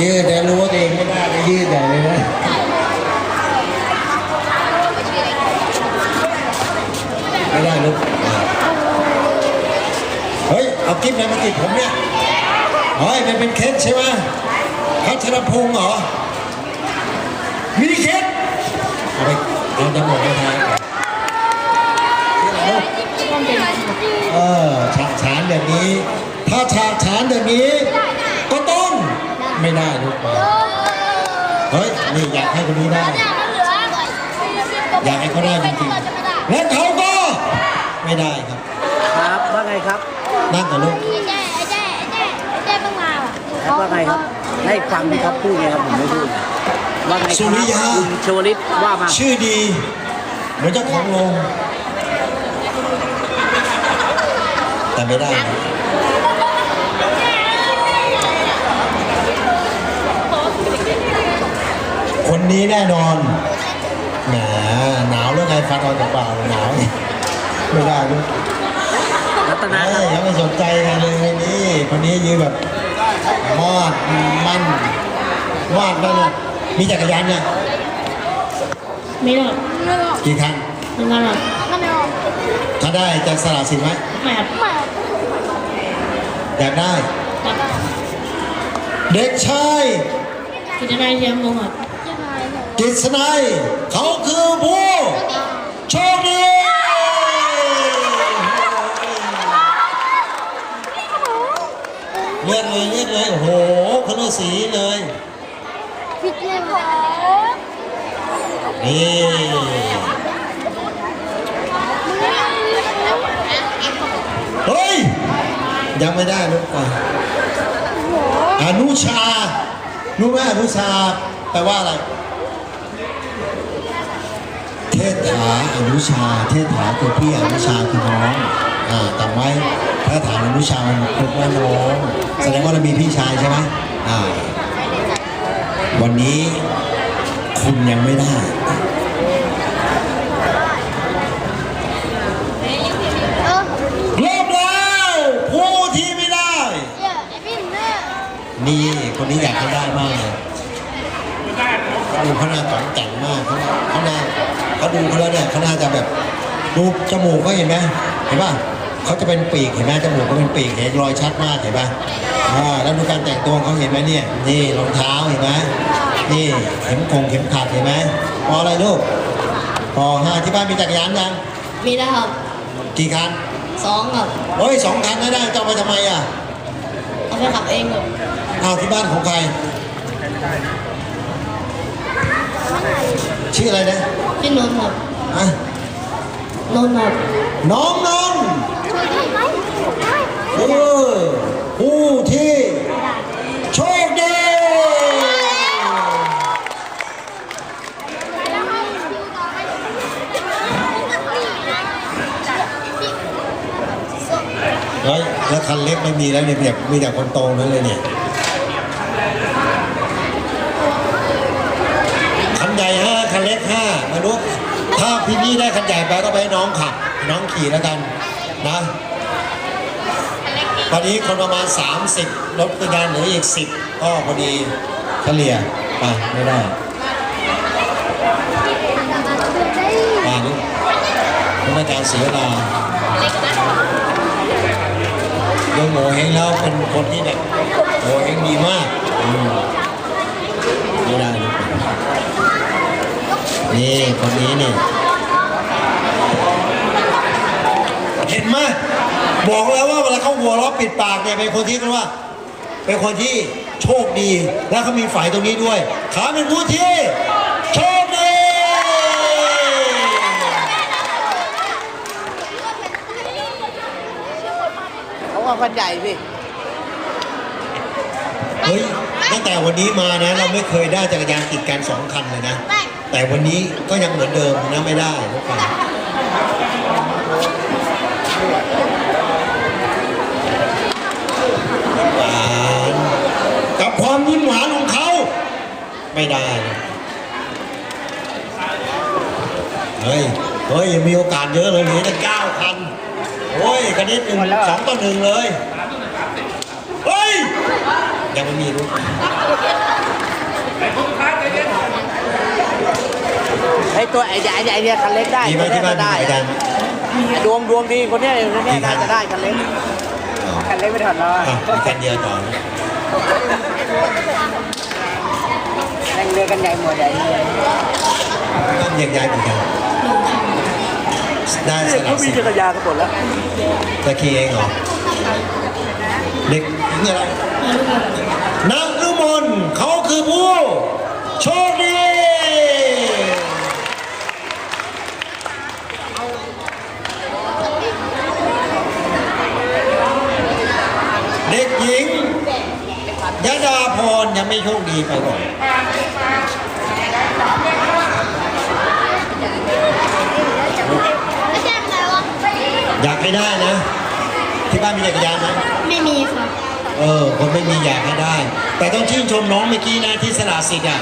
ยืดแต่รู้ว่าตัวเองไม่ได้ก็ยืดใหญ่เลยนะไม่ได้ลูกเฮ้ย เอากิ๊บอะไรมาติดผมเนี่ยเฮ้ยมันเป็นเคสใช่ไหมพัชรพงษ์เหรอมินิเคสเอาไปเอาจมูกมาทานก่อนชื่ออะไรลูกเออฉากฉานแบบนี้ ถ้าฉากฉานแบบนี้ ไม่ได้ลูกเฮ้ยนี่อยากให้คนนี้ได้ อยากให้เขาได้จริงๆและเขาก็ไม่ได้ครับ ครับว่าไงครับนั่งกับลูกครับว่าไงครับให้ฟังที่เขาพูดไงครับผมไม่พูดว่าไงคสุรับริยาคุณชวลิตว่ามาชื่อดีเหมือนเจ้าของโรงแต่ไม่ได้ครับค นนี้แน่นอนแหมหนาวแล้วไงฟันออกจากเปล่าหนาวไม่ได้ลูกรัตนาคเอ้รับยยังไม่สนใจกันเลยนี่คนนี้ยืนแบบมอดมันวาดได้เลยมีจักรยานเนี่ยไม่หรอกกี่คันไม่งั้นหรอกถ้าได้จะสละสิทธิ์ไหมไม่ครับอยากได้ครับเด็กชายกิจนายเทียมลงครับ กิษณัยเขาคือผู้โชคดีเลือกเลยเลือกเลยโอ้โหคนละสีเลยนี่เฮ้ย ยังไม่ได้ลูกอะอนุชารู้ไหมอนุชาแปลว่าอะไร ทศถาอนุชา เทศถาคือพี่อนุชาคือน้องอ่าจำไว้ถ้าถามอนุชามันคือว่าน้องแสดงว่าเรามีพี่ชายใช่ไหมอ่าวันนี้คุณยังไม่ได้เริ่มแล้วผู้ที่ไม่ได้ นี่คนนี้อยากให้ได้มากเลย ดูเขาหน้าตองแต่งมากเขาเขาหน้าเขาดูเขาแล้วเนี่ยเขาน่าจะแบบดูจมูกเขาเห็นไหมเห็นป่ะเขาจะเป็นปีกเห็นไหมจมูกเขาเป็นปีกเห็นรอยชัดมากเห็นป่ะอ่าแล้วดูการแต่งตัวของเขาเห็นไหมเนี่ยนี่รองเท้าเห็นไหมนี่เข็มคงเข็มขัดเห็นไหมพออะไรลูกพอห้าที่บ้านมีจักรยานยังมีแล้วครับกี่คันสองครับเฮ้ยสองคันได้ได้จะเอาไปทำไมอะเอาไปขับเองครับเอาที่บ้านของใคร ชื่ออะไรนะพี่นนท์ครับอะนนท์ครับน้องนนท์เออผู้ที่โชคดีเฮ้ยแล้วคันเล็กไม่มีแล้วเนี่ยมีแต่มีแต่คนโตนั้นเลยเนี่ย คันใหญ่ห้าคันเล็กห้ามาดูถ้าพี่พี่ได้คันใหญ่ไปก็ไปให้น้องขับ น้อง ขี่แล้วกันนะตอนนี้คนประมาณ 30 รถจักรยานหลืออีก 10 ก็พอดีเฉลี่ยไปไม่ได้มานี่เป็นอาจารย์เสียเวลาโดยโงเฮงแล้วเป็นคนที่แบบโงเฮงดีมากไม่ได้นะนี่คนนี้เนี่ย เห็นไหมบอกแล้วว่าเวลาเขาหัวเราะปิดปากเนี่ยเป็นคนที่เรียกว่า เป็นคนที่โชคดี แล้วเขามีฝ่ายตรงนี้ด้วยเขาเป็นผู้ที่โชคดีเขาว่ากันใหญ่พี่เฮ้ยตั้งแต่วันนี้มานะ เราไม่เคยได้จักรยานติดกันสองคันเลยนะ แต่วันนี้ก็ยังเหมือนเดิมนะไม่ได้ทุกคนหวานกับความ ยิ้มหวานของเขาไม่ได้นะเฮ้ย เฮ้ยยังมีโอกาสเยอะเลยเหลือแต่เก้าคันโอ้ยคันนี้หนึ่งสองต่อหนึ่งเลย เฮ้ย ยังไม่มีลูกไอ้ตัวไอ้ใหญ่ไอ้เนี่ยคันเล็กได้มีไหมที่บ้านมีได้จักรยานดวงดวงดีคนเนี้ยคนเนี้ยมีคัน่านจะได้คันเล็กอ๋อคันเล็กไม่ถอดล้ออะมีคันเดียวต่อนะแรง เรือกันใหญ่หมดใหญ่เลยก็แยกย้ายเหมือนกันได้สลัเขาบมีสิทจัธิ์กรยานกันหมดแล้วตะคีเองเหรอเด็กหญิงอะไรนางรุมนเขาคือผู้โชคดีเด็กหญิงยดาพรยังไม่โชคดีไปก่อน ไม่ใช่อะไรวะ อยากให้ได้นะ ที่บ้านมีจักรยานไหมไม่มีครับเออ คนไม่มีอยากให้ได้ แต่ต้องชื่นชมน้องเมื่อกี้นะที่สละสิทธิ์อะ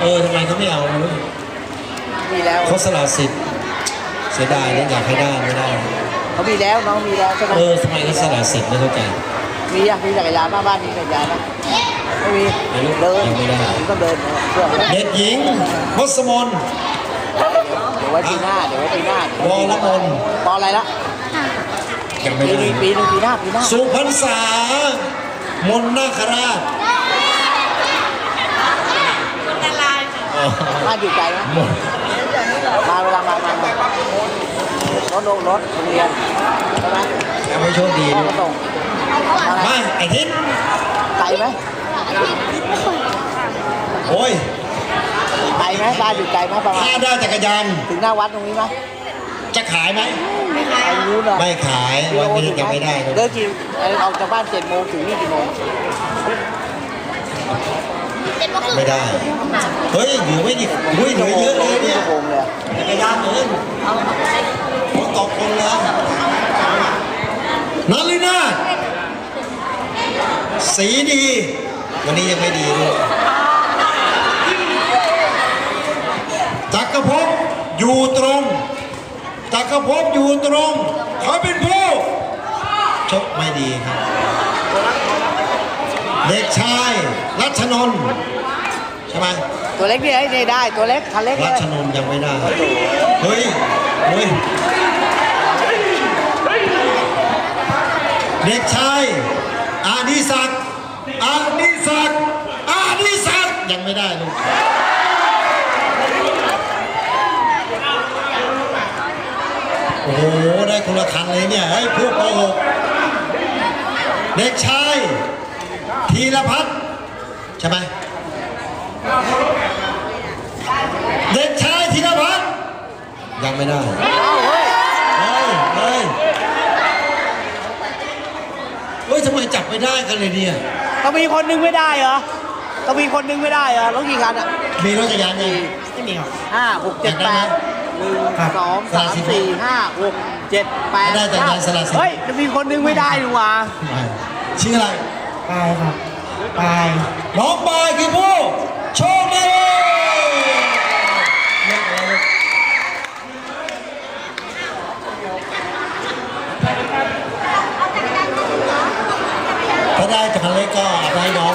เออทำไมเขาไม่เอาไม่รู้มีแล้วเขาสละสิทธิ์เสียดายนะอยากให้ได้ไม่ได้ เขามีแล้วน้องมีแล้วใช่ไหมเออทำไมเขาสละสิทธิ์ไม่เข้าใจ มีอะมีจักรยานบ้านบ้านมีจักรยานนะไม่มีไม่รู้เดินยังไม่ได้ก็เดินเชื่อเเด็กหญิงพศมนดี๋ยวไว้ปีหน้าเดี๋ยวไว้ปีหน้าวรมนปออะไรละ ยังไม่ปีได้นี้ปีหนึงปีหน้าปีหน้าสุพรรษามนนาคราชอ๋อบ้านอยู่ไกลไหมมนมาเวลามามามา รถลงรถโรงเรียนใช่ไหมยังไม่โชคดีพ่อลูก็กส่งอะไรไม่ไอทิศไกลไหมโอ้ยไกลไหมบ้านอยู่ไกลไหมประมาณถ้าได้จักรยานถึงหน้าวัดตรงนี้ไหม จะขายไหมไกลนู้นเหรอไม่ขายวันนี้ยังไม่ได้เลยเดินกี่เอ่อออกจากบ้านเจ็ดโมงถึงนี่กี่โมงไม่ได้ เฮ้ยเหลือไม่ดิเฮ้ยเหลือเยอะเลยเนี่ยชั่วโมงเลยอะจักรยานเลยผมตกคนเลยนันลินาถสีดี วันนี้ยังไม่ดีเลยจักรภพอยู่ตรง จักรภพอยู่ตรง เขาเป็นผู้ชกไม่ดีครับ เด็กชาย รัชนนท์ใช่ไหมตัวเล็กนี่ไอ้นี่ได้ ตัวเล็กคันเล็กเลรัยชนนท์ยังไม่ได้ เฮ้ย เฮ้ย เด็กชายอานิศักดิ์อานิศักดิ์อานิศักดิ์ยังไม่ได้ลูก โอ้โห ได้คนละคันเลยเนี่ยเฮ้ยพวกโกหกเด็กชายธีรพัฒน์ใช่ไหมเด็กชายธีรพัฒน์ยังไม่ได้เอ้าเฮ้ยเฮ้ยเฮ้ยเฮ้ยทำไมจับไม่ได้กันเลยเนี่ยต้องมีคนหนึงไม่ได้เหรอต้องมีคนหนึงไม่ได้เหรอรถกี่คันอะมีรถจักรยานยังไม่มีครับห้าหกเจ็ดแปด หนึ่งครับสองสามสละสิทธิ์สี่ห้าหกเจ็ดแปดได้แต่งงานสละสิทธิ์เฮ้ย จะมีคนหนึงไม่ได้หรือวะไม่ชื่ออะไร ปายครับปายน้องบายคือผู้โชคดีเรียกอะไรลูกถ้าได้จากคันเล็กก็เอาไปให้น้อง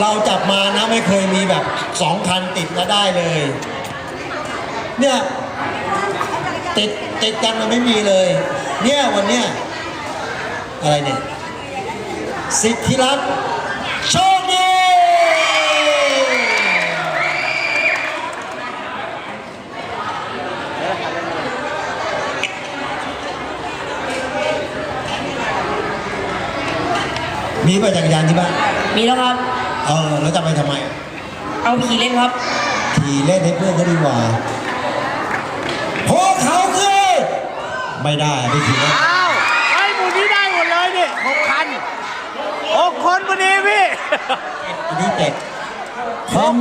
เราจับมานะไม่เคยมีแบบสองคันติดแล้วได้เลย เนี่ยติดติดกันมันไม่มีเลย เนี่ยวันเนี้ยอะไรเนี่ยสิทธิรัตน์โชคดีมีป่ะจักรยานที่บ้านมีแล้วครับ เออแล้วจะไปทำไม เอาขี่เล่นครับขี่เล่นให้เพื่อนก็ดีกว่าพวกเขาคือไม่ได้ไม่ขี่เล่นอ้าวไอ้หมู่นี้ได้หมดเลยนี่หกคันหกคนพอดีพี่ อันนี้เด็กคน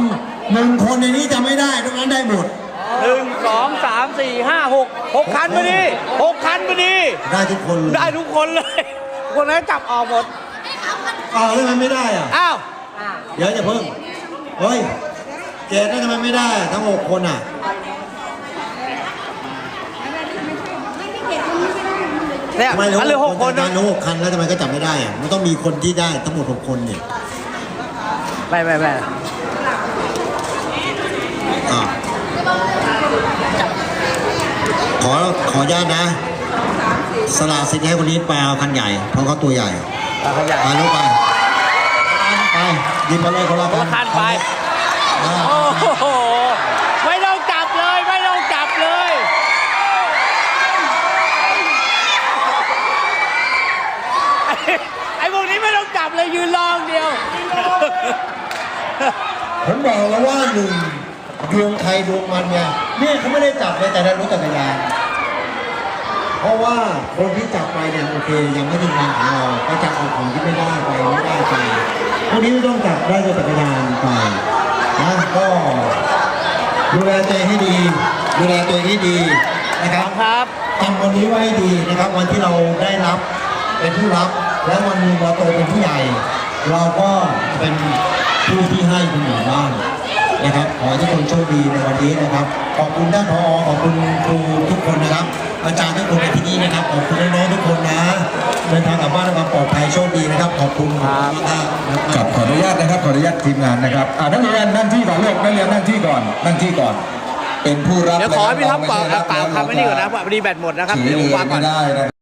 หนึ่งคนในนี้จะไม่ได้ทุกนั้นได้หมด หนึ่งสองสามสี่ห้าหกหกคันพอดีหกคันพอดีได้ทุกคนเลยได้ทุกคนเลย คนนั้นจับออกหมดอ้าวแล้วทำไมไม่ได้อะ อ้าว เดี๋ยวจะเพิ่งเฮ้ยเกดแล้วทำไมไม่ได้ทั้งหกคนอะเนี่ยทำไมรู้มันเหลือหกคนจัดการรู้หกคันแล้วทำไมก็จับไม่ได้อะมันต้องมีคนที่ได้ทั้งหมดหกคนเนี่ยไม่ไม่ไม่อะขอขออนุญาตนะ สละสิทธิ์ให้คนนี้ไปเอาคันใหญ่ เพราะเขาตัวใหญ่ตาขยายไปลูกไปไป หยิบมาเลยคนละคนละคันไป อ่าโอ้โห ไม่ต้องจับเลย ไม่ต้องจับเลย ไอ้ไอ้พวกนี้ไม่ต้องจับเลยยืนรองเดียว ผมบอกแล้วว่าหนึ่งดวงใครดวงมันไงเนี่ยเขาไม่ได้จับเลยแต่ได้รถจักรยานเพราะว่าคนที่จับไปเนี่ยโอเค ยังไม่ถึงงานของเราก็จับเอาของที่ไม่ได้ไปไม่ได้ไป พวกนี้ไม่ต้องจับได้รถจักรยานไปนะก็ดูแลตัวเองให้ดี ดูแลตัวเองให้ดีนะครับครับจำวันนี้ไว้ให้ดีนะครับ วันที่เราได้รับเป็นผู้รับ และวันหนึงเราโตเป็นผู้ใหญ่ เราก็เป็นผู้ที่ให้คนอื่นบ้างนะครับขอให้ทุกคนโชคดีในวันนี้นะครับ ขอบคุณท่านผอขอบคุณครูทุกคนนะครับ อาจารย์ทุกคนในที่นี้นะครับขอบคุณน้องๆทุกคนนะเดินทางกลับบ้านด้วยความปลอดภัยโชคดีนะครับ ขอบคุณมากๆนะครับครับขออนุญาตนะครับขออนุญาตทีมงานนะครับอ่านักเรียนนั่งที่ก่อนลูกนักเรียนนั่งที่ก่อนนั่งที่ก่อน เป็นผู้รับเดี๋ยวขอให้พี่ท็อปไม่เป่าใช่รับเป่าแล้วคำไม่ดีก่อนนะพอดีแบตหมดนะครับถือเดี๋ยวผมเลวางยก่อไม่นได้นะ